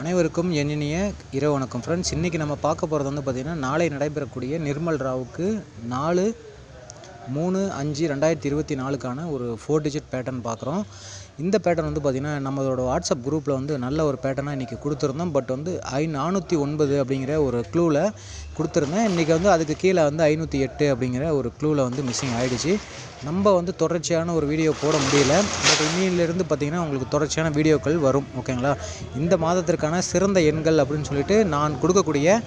அனைவருக்கும் என் இனிய இரவு வணக்கம் ஃப்ரெண்ட்ஸ் இன்றைக்கி நம்ம பார்க்க போகிறது வந்து பார்த்திங்கன்னா நாளை நடைபெறக்கூடிய நிர்மல் ராவுக்கு நாலு மூணு அஞ்சு ரெண்டாயிரத்தி இருபத்தி நாலுக்கான ஒரு ஃபோர் டிஜிட் பேட்டர்ன் பார்க்குறோம். இந்த பேட்டர்ன் வந்து பார்த்திங்கன்னா நம்மளோட வாட்ஸ்அப் குரூப்பில் வந்து நல்ல ஒரு பேட்டர்னாக இன்றைக்கி கொடுத்துருந்தோம். பட் வந்து ஐ நானூற்றி ஒன்பது அப்படிங்கிற ஒரு க்ளூவில் கொடுத்துருந்தேன். இன்றைக்கி வந்து அதுக்கு கீழே வந்து ஐநூற்றி எட்டு அப்படிங்கிற ஒரு க்ளூவில் வந்து மிஸ்ஸிங் ஆகிடுச்சு நம்ம வந்து தொடர்ச்சியான ஒரு வீடியோ போட முடியல. பட் இன்னிலிருந்து பார்த்திங்கன்னா உங்களுக்கு தொடர்ச்சியான வீடியோக்கள் வரும். ஓகேங்களா இந்த மாதத்திற்கான சிறந்த எண்கள் அப்படின்னு சொல்லிட்டு நான் கொடுக்கக்கூடிய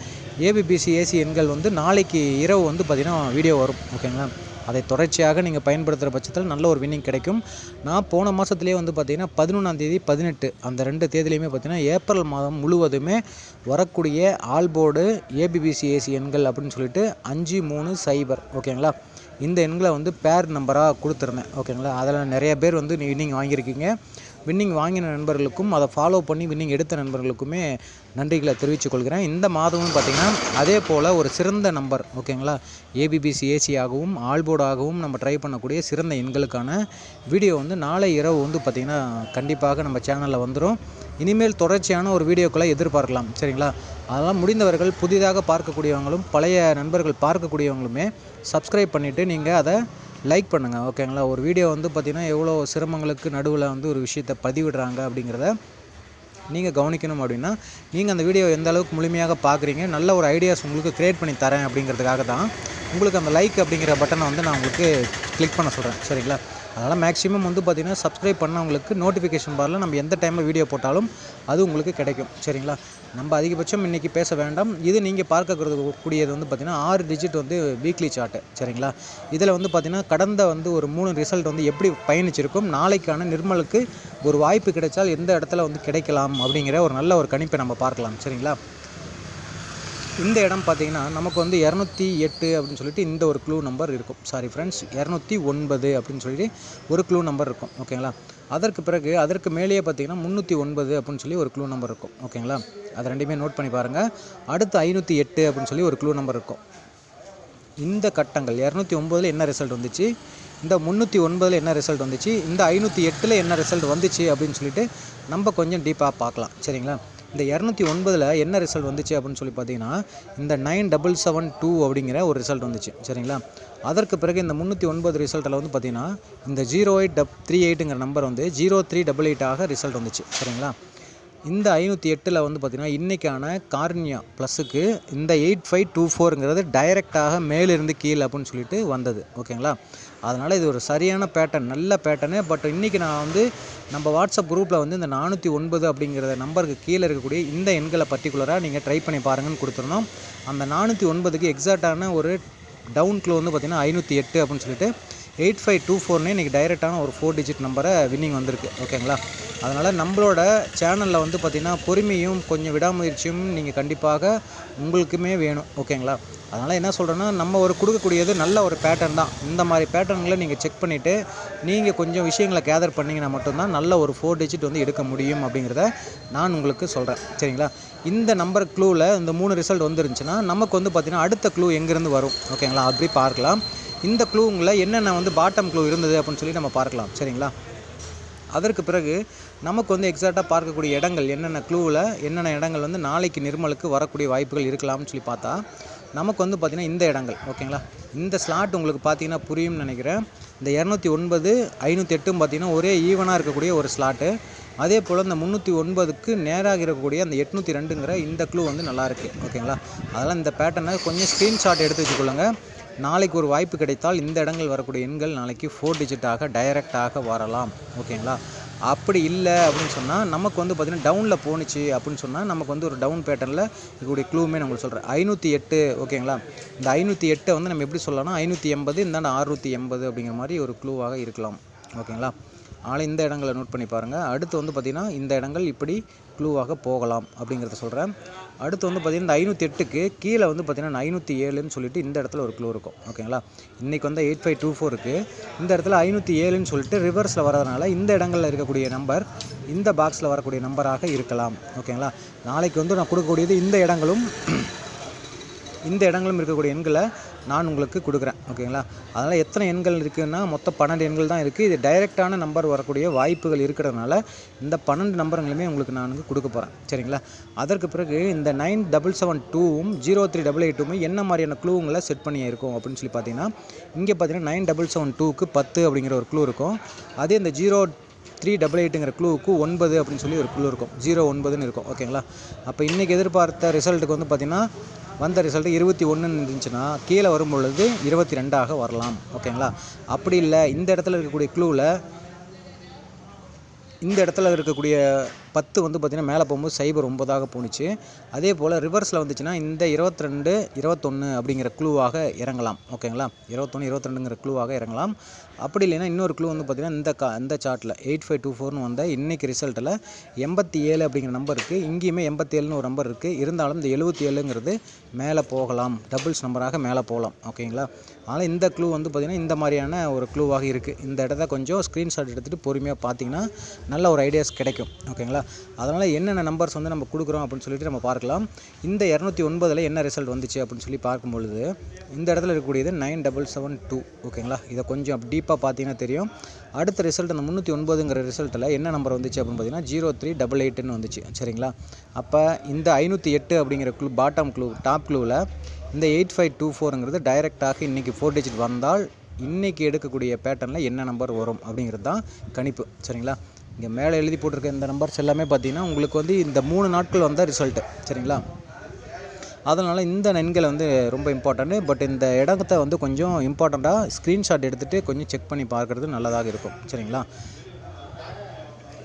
ஏபிபிசி ஏசி எண்கள் வந்து நாளைக்கு இரவு வந்து பார்த்திங்கன்னா வீடியோ வரும். ஓகேங்களா அதை தொடர்ச்சியாக நீங்கள் பயன்படுத்துகிற பட்சத்தில் நல்ல ஒரு வின்னிங் கிடைக்கும். நான் போன மாதத்துலேயே வந்து பார்த்திங்கன்னா பதினொன்றாந்தேதி பதினெட்டு அந்த ரெண்டு தேதியிலையுமே பார்த்திங்கன்னா ஏப்ரல் மாதம் முழுவதுமே வரக்கூடிய ஆல்போர்டு ஏபிபிசி ஏசி எண்கள் அப்படின்னு சொல்லிட்டு அஞ்சு மூணு சைபர் ஓகேங்களா? இந்த எண்களை வந்து பேர் நம்பராக கொடுத்துருந்தேன் ஓகேங்களா? அதில் நிறைய பேர் வந்து வின்னிங் வாங்கியிருக்கீங்க. வின்னிங் வாங்கின நண்பர்களுக்கும் அதை ஃபாலோ பண்ணி வின்னிங் எடுத்த நண்பர்களுக்குமே நன்றிகளை தெரிவித்துக் கொள்கிறேன். இந்த மாதமும் பார்த்திங்கன்னா அதே போல் ஒரு சிறந்த நம்பர் ஓகேங்களா? ஏபிபிசி ஏசியாகவும் ஆல்போர்டாகவும் நம்ம ட்ரை பண்ணக்கூடிய சிறந்த எண்களுக்கான வீடியோ வந்து நாளை இரவு வந்து பார்த்திங்கன்னா கண்டிப்பாக நம்ம சேனலில் வந்துடும் இனிமேல் தொடர்ச்சியான ஒரு வீடியோக்களை எதிர்பார்க்கலாம் சரிங்களா? அதெல்லாம் முடிந்தவர்கள் புதிதாக பார்க்கக்கூடியவங்களும் பழைய நண்பர்கள் பார்க்கக்கூடியவங்களுமே சப்ஸ்கிரைப் பண்ணிவிட்டு நீங்கள் அதை லைக் பண்ணுங்கள் ஓகேங்களா ஒரு வீடியோ வந்து பார்த்திங்கன்னா எவ்வளோ சிரமங்களுக்கு நடுவில் வந்து ஒரு விஷயத்தை பதிவிடுறாங்க அப்படிங்கிறத நீங்கள் கவனிக்கணும் அப்படின்னா நீங்கள் அந்த வீடியோ எந்த அளவுக்கு முழுமையாக பார்க்குறீங்க நல்ல ஒரு ஐடியாஸ் உங்களுக்கு க்ரியேட் பண்ணி தரேன் அப்படிங்கிறதுக்காக தான் உங்களுக்கு அந்த லைக் அப்படிங்கிற பட்டனை வந்து நான் உங்களுக்கு கிளிக் பண்ண சொல்கிறேன் சரிங்களா? அதனால் மேக்ஸிமம் வந்து பார்த்திங்கன்னா சப்ஸ்கிரைப் பண்ணவங்களுக்கு நோட்டிஃபிகேஷன் பாரில் நம்ம எந்த டைமில் வீடியோ போட்டாலும் அது உங்களுக்கு கிடைக்கும். சரிங்களா? நம்ம அதிகபட்சம் இன்றைக்கி பேச வேண்டாம். இது நீங்கள் பார்க்கறது கூடியது வந்து பார்த்திங்கன்னா ஆறு டிஜிட் வந்து வீக்லி சார்ட்டு சரிங்களா? இதில் வந்து பார்த்திங்கன்னா கடந்த வந்து ஒரு மூணு ரிசல்ட் வந்து எப்படி பயணிச்சிருக்கும்? நாளைக்கான நிர்மலுக்கு ஒரு வாய்ப்பு கிடைச்சால் எந்த இடத்துல வந்து கிடைக்கலாம்? அப்படிங்கிற ஒரு நல்ல ஒரு கணிப்பை நம்ம பார்க்கலாம் சரிங்களா? இந்த இடம் பார்த்தீங்கன்னா நமக்கு வந்து இரநூத்தி எட்டு அப்படின்னு சொல்லிட்டு இந்த ஒரு க்ளூ நம்பர் இருக்கும். சாரி ஃப்ரெண்ட்ஸ் இரநூத்தி ஒன்பது அப்படின்னு சொல்லிட்டு ஒரு க்ளூ நம்பர் இருக்கும். ஓகேங்களா அதற்கு பிறகு அதற்கு மேலேயே பார்த்தீங்கன்னா முந்நூற்றி ஒன்பது அப்படின்னு சொல்லி ஒரு க்ளூ நம்பர் இருக்கும். ஓகேங்களா அதை ரெண்டுமே நோட் பண்ணி பாருங்கள் அடுத்து ஐநூற்றி எட்டு அப்படின்னு சொல்லி ஒரு க்ளூ நம்பர் இருக்கும். இந்த கட்டங்கள் இரநூத்தி ஒம்போதில் என்ன ரிசல்ட் வந்துச்சு? இந்த முந்நூற்றி ஒன்பதில் என்ன ரிசல்ட் வந்துச்சு? இந்த ஐநூற்றி எட்டில் என்ன ரிசல்ட் வந்துச்சு அப்படின்னு சொல்லிட்டு நம்ம கொஞ்சம் டீப்பாக பார்க்கலாம். சரிங்களா? இந்த இரநூத்தி ஒன்பதில் என்ன ரிசல்ட் வந்துச்சு அப்படின்னு சொல்லி பார்த்தீங்கன்னா இந்த நைன் டபுள் செவன் டூ அப்படிங்கிற ஒரு ரிசல்ட் வந்துச்சு. சரிங்களா? அதற்கு பிறகு இந்த முந்நூற்றி ஒன்பது ரிசல்ட்டில் வந்து பார்த்தீங்கன்னா இந்த ஜீரோ எயிட் டப் த்ரீ எயிட்டுங்கிற நம்பர் வந்து ஜீரோ த்ரீ டபுள் எயிட்டாக ரிசல்ட் வந்துச்சு. சரிங்களா? இந்த ஐநூற்றி எட்டில் வந்து பார்த்திங்கன்னா இன்றைக்கான கார்னியா ப்ளஸுக்கு இந்த எயிட் ஃபைவ் டூ ஃபோருங்கிறது டைரெக்டாக மேலிருந்து கீழே அப்படின்னு சொல்லிட்டு வந்தது. ஓகேங்களா? அதனால் இது ஒரு சரியான பேட்டர்ன் நல்ல பேட்டர்னு பட் இன்றைக்கி நான் வந்து நம்ம வாட்ஸ்அப் குரூப்பில் வந்து இந்த நானூற்றி ஒன்பது அப்படிங்கிற நம்பருக்கு கீழே இருக்கக்கூடிய இந்த எண்களை பர்டிகுலராக நீங்கள் ட்ரை பண்ணி பாருங்கன்னு கொடுத்துருந்தோம் அந்த நானூற்றி ஒன்பதுக்கு எக்ஸாக்டான ஒரு டவுன் க்ளோ வந்து பார்த்திங்கன்னா ஐநூற்றி எட்டு அப்படின்னு சொல்லிட்டு எயிட் ஃபைவ் டூ ஃபோர்னே இன்றைக்கி டைரெக்டான ஒரு ஃபோர் டிஜிட் நம்பரை வின்னிங் வந்திருக்கு. ஓகேங்களா அதனால் நம்மளோட சேனலில் வந்து பார்த்திங்கன்னா பொறுமையும் கொஞ்சம் விடாமுயற்சியும் நீங்கள் கண்டிப்பாக உங்களுக்குமே வேணும். ஓகேங்களா அதனால் என்ன சொல்கிறேன்னா நம்ம ஒரு கொடுக்கக்கூடியது நல்ல ஒரு பேட்டர்ன் தான். இந்த மாதிரி பேட்டர்ன்களை நீங்கள் செக் பண்ணிவிட்டு நீங்கள் கொஞ்சம் விஷயங்களை கேதர் பண்ணிங்கன்னா மட்டும்தான் நல்ல ஒரு ஃபோர் டிஜிட் வந்து எடுக்க முடியும் அப்படிங்கிறத நான் உங்களுக்கு சொல்கிறேன் சரிங்களா? இந்த நம்பர் க்ளூவில் இந்த மூணு ரிசல்ட் வந்துருந்துச்சுன்னா நமக்கு வந்து பார்த்திங்கன்னா அடுத்த க்ளூ எங்கேருந்து வரும்? ஓகேங்களா? அப்படி பார்க்கலாம். இந்த க்ளூங்களில் என்னென்ன வந்து பாட்டம் க்ளூ இருந்தது அப்படின்னு சொல்லி நம்ம பார்க்கலாம். சரிங்களா? அதற்கு பிறகு நமக்கு வந்து எக்ஸாக்டாக பார்க்கக்கூடிய இடங்கள் என்னென்ன க்ளூவில் என்னென்ன இடங்கள் வந்து நாளைக்கு நிர்மலுக்கு வரக்கூடிய வாய்ப்புகள் இருக்கலாம்னு சொல்லி பார்த்தா நமக்கு வந்து பார்த்திங்கன்னா இந்த இடங்கள் ஓகேங்களா? இந்த ஸ்லாட் உங்களுக்கு பார்த்தீங்கன்னா புரியும்னு நினைக்கிறேன். இந்த இரநூத்தி ஒன்பது ஐநூற்றி எட்டும் பார்த்திங்கன்னா ஒரே ஈவனாக இருக்கக்கூடிய ஒரு ஸ்லாட்டு அதே போல் இந்த முந்நூற்றி ஒன்பதுக்கு நேராக இருக்கக்கூடிய அந்த எட்நூற்றி ரெண்டுங்கிற இந்த க்ளூ வந்து நல்லாயிருக்கு ஓகேங்களா? அதெல்லாம் இந்த பேட்டர்னை கொஞ்சம் ஸ்க்ரீன்ஷாட் எடுத்து வச்சுக்கொள்ளுங்க. நாளைக்கு ஒரு வாய்ப்பு கிடைத்தால் இந்த இடங்கள் வரக்கூடிய எண்கள் நாளைக்கு ஃபோர் டிஜிட்டாக டைரெக்டாக வரலாம் ஓகேங்களா? அப்படி இல்லை அப்படின்னு சொன்னால் நமக்கு வந்து பார்த்திங்கன்னா டவுனில் போணுச்சு அப்படின்னு சொன்னால் நமக்கு வந்து ஒரு டவுன் பேட்டர்னில் இருக்கக்கூடிய க்ளூமே நான் உங்களுக்கு சொல்கிறேன் ஐநூற்றி எட்டு ஓகேங்களா இந்த ஐநூற்றி எட்டை வந்து நம்ம எப்படி சொல்லலாம்னா ஐநூற்றி எண்பது இந்தாண்ட அறுநூற்றி எண்பது அப்படிங்கிற மாதிரி ஒரு க்ளூவாக இருக்கலாம். ஓகேங்களா அதனால் இந்த இடங்களை நோட் பண்ணி பாருங்கள் அடுத்து வந்து பார்த்திங்கன்னா இந்த இடங்கள் இப்படி க்ளூவாக போகலாம் அப்படிங்கிறத சொல்கிறேன் அடுத்து வந்து பார்த்திங்கன்னா இந்த ஐநூற்றி எட்டுக்கு கீழே வந்து பார்த்திங்கன்னா ஐநூற்றி ஏழுன்னு சொல்லிட்டு இந்த இடத்துல ஒரு க்ளூ இருக்கும். ஓகேங்களா இன்றைக்கி வந்து எயிட் ஃபைவ் டூ ஃபோருக்கு இந்த இடத்துல ஐநூற்றி ஏழுன்னு சொல்லிட்டு ரிவர்ஸில் வரதுனால இந்த இடங்களில் இருக்கக்கூடிய நம்பர் இந்த பாக்ஸில் வரக்கூடிய நம்பராக இருக்கலாம். ஓகேங்களா நாளைக்கு வந்து நான் கொடுக்கக்கூடியது இந்த இடங்களும் இந்த இடங்களும் இருக்கக்கூடிய எண்களை நான் உங்களுக்கு கொடுக்குறேன் ஓகேங்களா? அதனால் எத்தனை எண்கள் இருக்குதுன்னா மொத்தம் பன்னெண்டு எண்கள் தான் இருக்குது இது டைரெக்டான நம்பர் வரக்கூடிய வாய்ப்புகள் இருக்கிறதுனால இந்த பன்னெண்டு நம்பருங்களுமே உங்களுக்கு நான் வந்து கொடுக்க போகிறேன் சரிங்களா? அதற்கு பிறகு இந்த நைன் டபுள் செவன் டூவும் ஜீரோ த்ரீ டபுள் எயிட்டுமே என்ன மாதிரியான க்ளூங்களை செட் பண்ணி இருக்கும் அப்படின்னு சொல்லி பார்த்தீங்கன்னா இங்கே பார்த்தீங்கன்னா நைன் டபுள் செவன் டூக்கு பத்து அப்படிங்கிற ஒரு க்ளூ இருக்கும். அதே இந்த ஜீரோ த்ரீ டபுள் எயிட்டுங்கிற க்ளூவுக்கு ஒன்பது அப்படின்னு சொல்லி ஒரு க்ளூ இருக்கும். ஜீரோ ஒன்பதுன்னு இருக்கும் ஓகேங்களா? அப்போ இன்றைக்கி எதிர்பார்த்த ரிசல்ட்டுக்கு வந்து பார்த்திங்கன்னா வந்த ரிசல்ட்டு இருபத்தி ஒன்றுன்னு இருந்துச்சுன்னா கீழே வரும் பொழுது இருபத்தி ரெண்டாக வரலாம். ஓகேங்களா அப்படி இல்லை இந்த இடத்துல இருக்கக்கூடிய க்ளூவில் இந்த இடத்துல இருக்கக்கூடிய பத்து வந்து பார்த்திங்கன்னா மேலே போகும்போது சைபர் ஒன்பதாக போணுச்சு. அதே போல் ரிவர்ஸில் வந்துச்சுன்னா இந்த இருபத்தி ரெண்டு இருபத்தொன்று அப்படிங்கிற க்ளூவாக இறங்கலாம். ஓகேங்களா? இருபத்தொன்று இருபத்திரெண்டுங்கிற க்ளூவாக இறங்கலாம். அப்படி இல்லைன்னா இன்னொரு க்ளூ வந்து பார்த்திங்கன்னா இந்த கா இந்த சார்ட்டில் எயிட் ஃபைவ் டூ ஃபோர்னு வந்த இன்றைக்கி ரிசல்ட்டில் எண்பத்தி ஏழு அப்படிங்கிற நம்பர் இருக்குது இங்கேயுமே எண்பத்தி ஏழுன்னு ஒரு நம்பர் இருக்குது இருந்தாலும் இந்த எழுபத்தி ஏழுங்கிறது மேலே போகலாம். டபுள்ஸ் நம்பராக மேலே போகலாம். ஓகேங்களா? அதனால் இந்த க்ளூ வந்து பார்த்திங்கன்னா இந்த மாதிரியான ஒரு க்ளூவாக இருக்குது இந்த இடத்த கொஞ்சம் ஸ்க்ரீன்ஷாட் எடுத்துகிட்டு பொறுமையாக பார்த்தீங்கன்னா நல்ல ஒரு ஐடியாஸ் கிடைக்கும். ஓகேங்களா? அதனால் என்னென்ன நம்பர்ஸ் வந்து நம்ம கொடுக்குறோம் அப்படின்னு சொல்லிட்டு நம்ம பார்க்கலாம். இந்த இரநூத்தி ஒன்பதில் என்ன ரிசல்ட் வந்துச்சு அப்படின்னு சொல்லி பார்க்கும்பொழுது இந்த இடத்துல இருக்கக்கூடியது நைன் டபுள் செவன் டூ ஓகேங்களா? இதை கொஞ்சம் டீப்பாக பார்த்தீங்கன்னா தெரியும். அடுத்த ரிசல்ட் அந்த முந்நூற்றி ஒன்பதுங்கிற ரிசல்ட்டில் என்ன நம்பர் வந்துச்சு அப்படின்னு பார்த்தீங்கன்னா ஜீரோ த்ரீ டபுள் எயிட்டுன்னு வந்துச்சு. சரிங்களா? அப்போ இந்த ஐநூற்றி எட்டு அப்படிங்கிற க்ளூ பாட்டம் க்ளூ டாப் க்ளூவில் இந்த எயிட் ஃபைவ் டூ ஃபோருங்கிறது டைரெக்டாக இன்றைக்கி ஃபோர் டிஜிட் வந்தால் இன்றைக்கி எடுக்கக்கூடிய பேட்டர்னில் என்ன நம்பர் வரும் அப்படிங்கிறது தான் கணிப்பு. சரிங்களா? இங்கே மேலே எழுதி போட்டிருக்க இந்த நம்பர்ஸ் எல்லாமே பார்த்தீங்கன்னா உங்களுக்கு வந்து இந்த மூணு நாட்கள் வந்தால் ரிசல்ட்டு சரிங்களா? அதனால் இந்த நன்களை வந்து ரொம்ப இம்பார்ட்டண்ட்டு பட் இந்த இடத்த வந்து கொஞ்சம் இம்பார்ட்டண்ட்டாக ஸ்க்ரீன்ஷாட் எடுத்துகிட்டு கொஞ்சம் செக் பண்ணி பார்க்குறது நல்லதாக இருக்கும் சரிங்களா?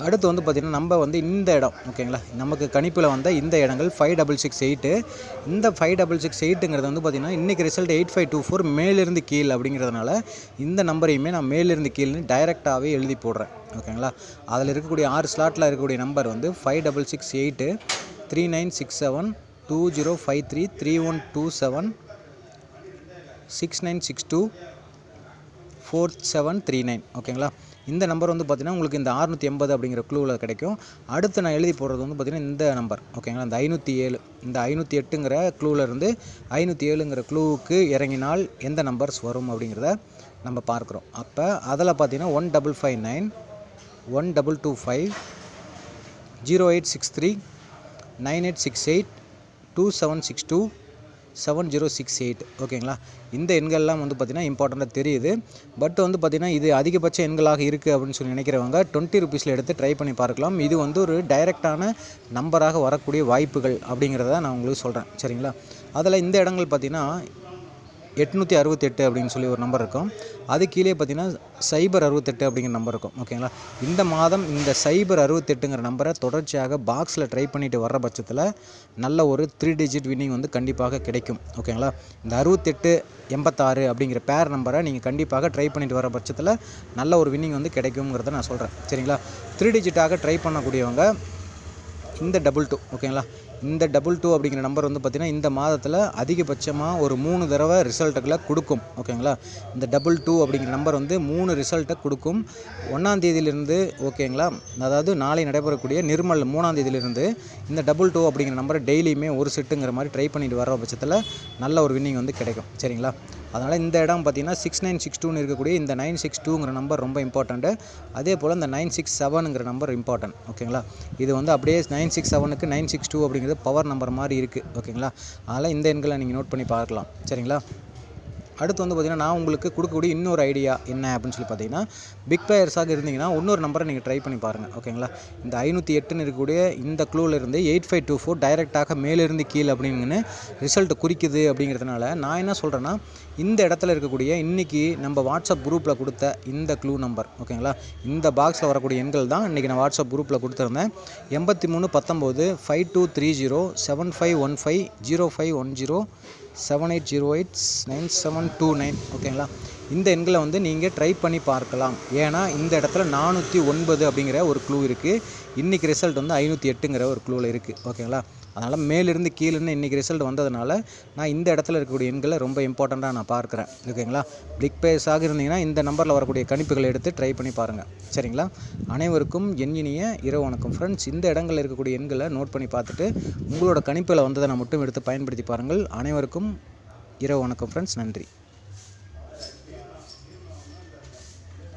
அடுத்து வந்து பார்த்திங்கன்னா நம்ம வந்து இந்த இடம் ஓகேங்களா? நமக்கு கணிப்பில் வந்த இந்த இடங்கள் ஃபைவ் டபுள் சிக்ஸ் எயிட்டு இந்த ஃபைவ் டபுள் சிக்ஸ் எயிட்டுங்கிறது வந்து பார்த்திங்கன்னா இன்றைக்கி result eight five two four மேலிருந்து கீழ் அப்படிங்கிறதுனால இந்த நம்பரையுமே நான் மேலிருந்து கீழ்னு டைரெக்டாகவே எழுதி போடுறேன் ஓகேங்களா? அதில் இருக்கக்கூடிய ஆறு ஸ்லாட்டில் இருக்கக்கூடிய நம்பர் வந்து five double six eight three nine six seven two zero five three three one two seven six nine six two four seven three nine ஓகேங்களா இந்த நம்பர் வந்து பார்த்திங்கன்னா உங்களுக்கு இந்த அறுநூற்றி எண்பது அப்படிங்கிற க்ளூவில் கிடைக்கும். அடுத்து நான் எழுதி போடுறது வந்து பார்த்திங்கன்னா இந்த நம்பர் ஓகேங்களா இந்த ஐநூற்றி ஏழு. இந்த ஐநூற்றி எட்டுங்கிற க்ளூவில் இருந்து ஐநூற்றி ஏழுங்கிற க்ளூவுக்கு இறங்கினால் எந்த நம்பர்ஸ் வரும் அப்படிங்கிறத நம்ம பார்க்குறோம். அப்போ அதில் பார்த்தீங்கன்னா one double five nine one double two five zero eight six three nine eight six eight two seven six two seven zero six eight ஓகேங்களா இந்த எண்கள்லாம் வந்து பார்த்திங்கன்னா இம்பார்ட்டண்ட்டாக தெரியுது. பட் வந்து பார்த்திங்கன்னா இது அதிகபட்ச எண்களாக இருக்குது அப்படின்னு சொல்லி நினைக்கிறவங்க டுவெண்ட்டி ருபீஸில் எடுத்து ட்ரை பண்ணி பார்க்கலாம். இது வந்து ஒரு டைரெக்டான நம்பராக வரக்கூடிய வாய்ப்புகள் அப்படிங்கிறத நான் உங்களுக்கு சொல்கிறேன் சரிங்களா? அதில் இந்த இடங்கள் பார்த்திங்கன்னா எட்நூற்றி அறுபத்தெட்டு அப்படின்னு சொல்லி ஒரு நம்பர் இருக்கும். அது கீழே பார்த்தீங்கன்னா சைபர் அறுபத்தெட்டு அப்படிங்கிற நம்பர் இருக்கும். ஓகேங்களா இந்த மாதம் இந்த சைபர் அறுபத்தெட்டுங்கிற நம்பரை தொடர்ச்சியாக பாக்ஸில் ட்ரை பண்ணிட்டு வர்ற பட்சத்தில் நல்ல ஒரு த்ரீ டிஜிட் வின்னிங் வந்து கண்டிப்பாக கிடைக்கும். ஓகேங்களா இந்த அறுபத்தெட்டு எண்பத்தாறு அப்படிங்கிற பேர் நம்பரை நீங்கள் கண்டிப்பாக ட்ரை பண்ணிட்டு வர பட்சத்தில் நல்ல ஒரு வின்னிங் வந்து கிடைக்குங்கிறத நான் சொல்கிறேன் சரிங்களா? த்ரீ டிஜிட்டாக ட்ரை பண்ணக்கூடியவங்க இந்த டபுள் டூ ஓகேங்களா இந்த டபுள் டூ அப்படிங்கிற நம்பர் வந்து பார்த்திங்கன்னா இந்த மாதத்தில் அதிகபட்சமாக ஒரு மூணு தடவை ரிசல்ட்டுகளை கொடுக்கும். ஓகேங்களா? இந்த டபுள் டூ அப்படிங்கிற நம்பர் வந்து மூணு ரிசல்ட்டை கொடுக்கும். ஒன்றாந்தேதியிலிருந்து ஓகேங்களா? அதாவது நாளை நடைபெறக்கூடிய நிர்மல் மூணாந்தேதியிலிருந்து இந்த டபுள் டூ அப்படிங்கிற நம்பரை டெய்லியுமே ஒரு செட்டுங்கிற மாதிரி ட்ரை பண்ணிட்டு வர பட்சத்தில் நல்ல ஒரு வின்னிங் வந்து கிடைக்கும். சரிங்களா? அதனால் இந்த இடம் பார்த்தீங்கன்னா சிக்ஸ் நைன் சிக்ஸ் டூன்னு இருக்கக்கூடிய இந்த நைன் சிக்ஸ் டூங்கிற நம்பர் ரொம்ப இம்பார்ட்டண்ட்டு அதே போல் இந்த நைன் சிக்ஸ் செவனுங்கிற நம்பர் இம்பார்ட்டன்ட் ஓகேங்களா? இது வந்து அப்படியே நைன் சிக்ஸ் செவனுக்கு நைன் சிக்ஸ் டூ அப்படிங்கிறது பவர் நம்பர் மாதிரி இருக்குது ஓகேங்களா அதனால் இந்த எண்களை நீங்கள் நோட் பண்ணி பார்க்கலாம். சரிங்களா? அடுத்து வந்து பார்த்திங்கன்னா நான் உங்களுக்கு கொடுக்கக்கூடிய இன்னொரு ஐடியா என்ன அப்படின்னு சொல்லி பார்த்தீங்கன்னா பிக் பிளேயர்ஸாக இருந்தீங்கன்னா இன்னொரு நம்பரை நீங்கள் ட்ரை பண்ணி பாருங்கள் ஓகேங்களா இந்த ஐநூற்றி எட்டுன்னு இருக்கக்கூடிய இந்த க்ளூவிலிருந்து எயிட் ஃபைவ் டூ ஃபோர் டைரெக்டாக மேலிருந்து கீழே அப்படின்னு ரிசல்ட் குறிக்குது அப்படிங்கிறதுனால நான் என்ன சொல்கிறேன்னா இந்த இடத்துல இருக்கக்கூடிய இன்றைக்கி நம்ம வாட்ஸ்அப் குரூப்பில் கொடுத்த இந்த க்ளூ நம்பர் ஓகேங்களா இந்த பாக்ஸில் வரக்கூடிய எண்கள் தான் இன்றைக்கி நான் வாட்ஸ்அப் குரூப்பில் கொடுத்துருந்தேன். எண்பத்தி மூணு பத்தொம்போது five two three zero seven five one five zero five one zero seven eight zero eight nine seven two nine ஓகேங்களா இந்த எண்களை வந்து நீங்கள் ட்ரை பண்ணி பார்க்கலாம். ஏன்னா இந்த இடத்துல நானூற்றி ஒன்பது அப்படிங்கிற ஒரு க்ளூ இருக்குது இன்றைக்கி ரிசல்ட் வந்து ஐநூற்றி எட்டுங்கிற ஒரு க்ளூவில் இருக்குது ஓகேங்களா அதனால் மேலிருந்து கீழேருந்து இன்றைக்கி ரிசல்ட் வந்ததுனால நான் இந்த இடத்துல இருக்கக்கூடிய எண்களை ரொம்ப இம்பார்ட்டண்ட்டாக நான் பார்க்குறேன் ஓகேங்களா பிளிக் பேஸாக இருந்தீங்கன்னா இந்த நம்பரில் வரக்கூடிய கணிப்புகளை எடுத்து ட்ரை பண்ணி பாருங்கள் சரிங்களா? அனைவருக்கும் என் இனிய இரவு வணக்கம் ஃப்ரெண்ட்ஸ் இந்த இடங்களில் இருக்கக்கூடிய எண்களை நோட் பண்ணி பார்த்துட்டு உங்களோட கணிப்பில் வந்ததை நான் மட்டும் எடுத்து பயன்படுத்தி பாருங்கள். அனைவருக்கும் இரவு வணக்கம் ஃப்ரெண்ட்ஸ் நன்றி.